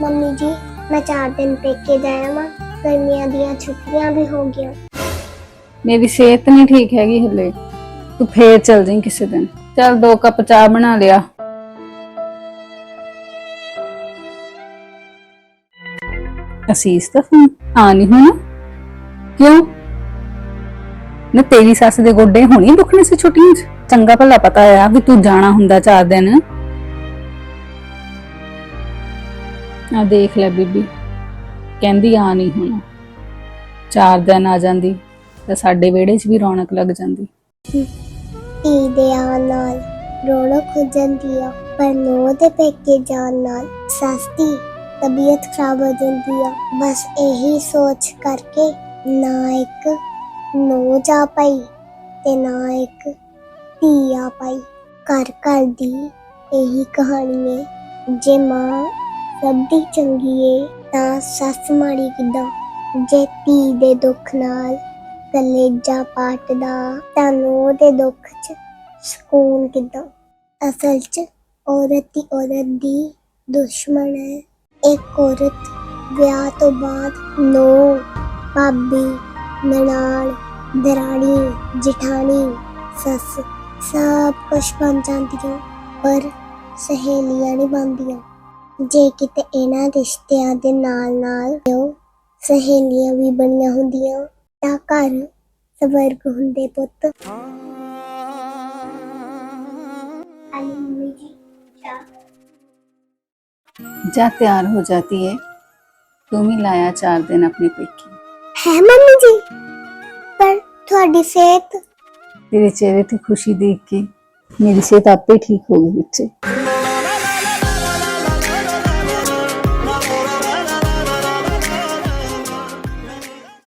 Mummy ਜੀ, ਮੈਂ ਚਾਰ ਦਿਨ ਪੇਕੇ ਜਾਇਆ ਵਾਂ। ਗਰਮੀਆਂ ਦੀਆਂ ਛੁੱਟੀਆਂ ਵੀ ਹੋ ਗਈਆਂ। ਮੇਰੀ ਸਿਹਤ ਨਹੀਂ ਠੀਕ ਹੈਗੀ ਹਲੇ। ਤੂੰ ਫੇਰ ਚੱਲ ਜਾਈਂ ਕਿਸੇ ਦਿਨ। ਚੱਲ ਦੋ ਕੱਪ ਚਾਹ ਬਣਾ ਲਿਆ। ਅਸੀਸ ਤਾਂ ਫੋਨ ਆ ਨਹੀਂ ਹੋਣਾ। ਕਿਉਂ? ਨਾ ਤੇਰੀ ਸੱਸ ਦੇ ਗੋਡੇ ਹੁਣੀ ਦੁਖਣੇ ਸੀ ਛੁੱਟੀਆਂ 'ਚ। ਚੰਗਾ ਭਲਾ ਪਤਾ ਆ ਵੀ ਤੂੰ ਜਾਣਾ ਹੁੰਦਾ ਚਾਰ ਦਿਨ। ਆ ਦੇਖ ਲੈ ਬੀਬੀ। ਕਹਿੰਦੀ ਆ ਨਹੀਂ ਹੋਣਾ। ਚਾਰ ਦਿਨ ਆ ਜਾਂਦੀ ਤਾਂ ਸਾਡੇ ਵਿਹੜੇ 'ਚ ਵੀ ਰੌਣਕ ਲੱਗ ਜਾਂਦੀ। ਧੀ ਆਉਣ ਨਾਲ ਰੌਣਕ ਹੋ ਜਾਂਦੀ ਆ, ਪਰ ਨੋ ਦੇ ਪੇਕੇ ਜਾਣ ਨਾਲ ਸੱਸ ਤਬੀਅਤ ਖਰਾਬ ਹੋ ਜਾਂਦੀ ਆ। ਬਸ ਇਹੀ ਸੋਚ ਕਰਕੇ ਨਾ ਇੱਕ ਨੋ ਜਾ ਪਾਈ ਤੇ ਨਾ ਇੱਕ ਧੀ ਆ ਪਾਈ। ਘਰ ਘਰ ਦੀ ਇਹੀ ਕਹਾਣੀ ਹੈ, ਜੇ ਮਾਂ ਸਭ ਚੰਗੀ ਏ, ਤਾਂ ਸੱਸ ਮਾੜੀ ਕਿਦਾਂ? ਜੇ ਧੀ ਦੇ ਦੁੱਖ ਨਾਲ ਕਲੇਜਾ ਪਾਟਦਾ ਤਾਂ ਤੁਹਾਨੂੰ ਦੇ ਦੁੱਖ 'ਚ ਸਕੂਨ ਕਿਦਾਂ? ਅਸਲ 'ਚ ਔਰਤ ਦੀ ਔਰਤ ਦੀ ਦੁਸ਼ਮਣ ਹੈ। ਇੱਕ ਔਰਤ ਵਿਆਹ ਤੋਂ ਬਾਅਦ ਨੋ ਭਾਬੀ, ਨਨਾਣ, ਦਰਾਣੀ, ਜਠਾਣੀ, ਸੱਸ, ਸਭ ਕੁਛ ਬਣ ਜਾਂਦੀਆਂ, ਪਰ ਸਹੇਲੀਆਂ ਨਹੀਂ ਬਣਦੀਆਂ। ਜੇ ਕਿਤੇ ਇਹਨਾਂ ਰਿਸ਼ਤਿਆਂ ਦੇ ਨਾਲ ਨਾਲ ਉਹ ਸਹੇਲੀਆਂ ਵੀ ਬਣੀਆਂ ਹੁੰਦੀਆਂ ਤਾਂ ਘਰ ਸਵਰਗ ਹੁੰਦੇ ਪੁੱਤ ਆਲੀ ਮੰਮੀ ਜੀ ਚਾਹ जा तैयार हो जाती है तुम ही लाया चार दिन अपने पेकी ਹੈ ਮੰਮੀ ਜੀ ਪਰ ਤੁਹਾਡੀ ਸਿਹਤ तेरे चेहरे ते खुशी देख के मेरी सेहत आपे ठीक हो गई बच्चे